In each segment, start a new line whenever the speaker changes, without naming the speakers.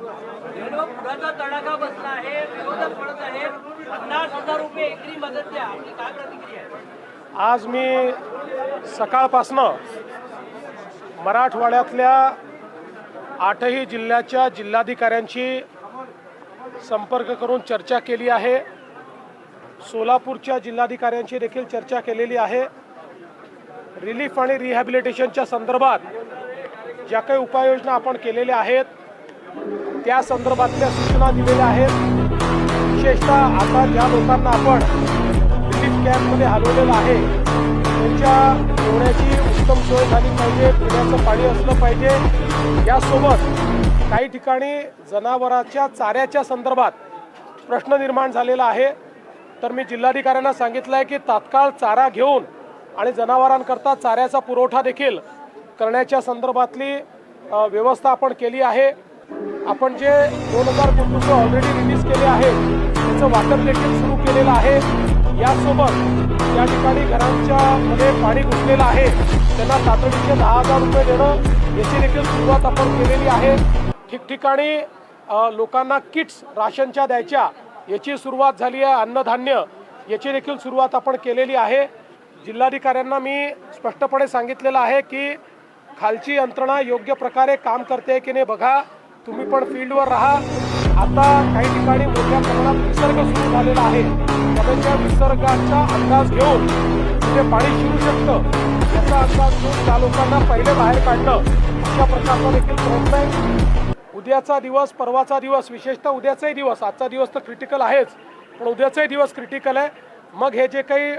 पुराचा तडाखा बसला आहे विरोधक पडत आहेत. पन्नास हजार रुपये एकरी मदत द्या आपली काय प्रतिक्रिया आहे?
आज मी सकाळपासनं मराठवाड्यातल्या आठही जिल्ह्याच्या जिल्हाधिकाऱ्यांशी संपर्क करून चर्चा केली आहे. सोलापूरच्या जिल्हाधिकाऱ्यांशी देखील चर्चा केलेली आहे. रिलीफ आणि रिहॅबिलिटेशनच्या संदर्भात ज्या काही उपाययोजना आपण केलेल्या आहेत त्या संदर्भातल्या सूचना दिलेल्या आहेत. विशेषतः आता ज्या लोकांना आपण रिलीफ कॅम्पमध्ये हलवलेलं आहे त्यांच्या जेवण्याची उत्तम सोय झाली पाहिजे पिण्याचं पाणी असलं पाहिजे. यासोबत काही ठिकाणी जनावरांच्या चाऱ्याच्या संदर्भात प्रश्न निर्माण झालेला आहे. तर मी जिल्हाधिकाऱ्यांना सांगितलं आहे की तात्काळ चारा घेऊन आणि जनावरांकरता चाऱ्याचा पुरवठा देखील करण्याच्या संदर्भातली व्यवस्था आपण केली आहे. आपण जे दोन हजार कुटुंब ऑलरेडी रिलीज केले आहे त्याचं वाटप देखील सुरू केलेलं आहे. यासोबत या ठिकाणी घरांच्या मध्ये पाणी घुसलेलं आहे. त्यांना तातडीचे दहा हजार रुपये देणं याची देखील सुरुवात आपण केलेली आहे. ठिकठिकाणी लोकांना किट्स राशनच्या द्यायच्या याची सुरुवात झाली आहे. अन्नधान्य याची देखील सुरुवात आपण केलेली आहे. जिल्हाधिकाऱ्यांना मी स्पष्टपणे सांगितलेलं आहे की खालची यंत्रणा योग्य प्रकारे काम करते की नाही बघा. तुम्ही पण फील्डवर राहा. आता काही ठिकाणी मोठ्या प्रमाणात विसर्ग सुरू झालेला आहे. त्यामुळे त्या विसर्गाचा अंदाज घेऊन तिथे पाणी शिरू शकतं. त्याचा अंदाज घेऊन त्या लोकांना पहिले बाहेर काढणं अशा प्रकारचा देखील प्रयत्न आहे. उद्याचा दिवस परवाचा दिवस विशेषतः उद्याचाही दिवस. आजचा दिवस तर क्रिटिकल आहेच पण उद्याचाही दिवस क्रिटिकल आहे. मग हे जे काही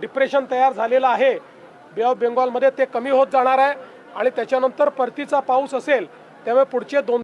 डिप्रेशन तयार झालेलं आहे बे ऑफ बेंगॉलमध्ये ते कमी होत जाणार आहे. आणि त्याच्यानंतर परतीचा पाऊस असेल त्यामुळे पुढचे दोन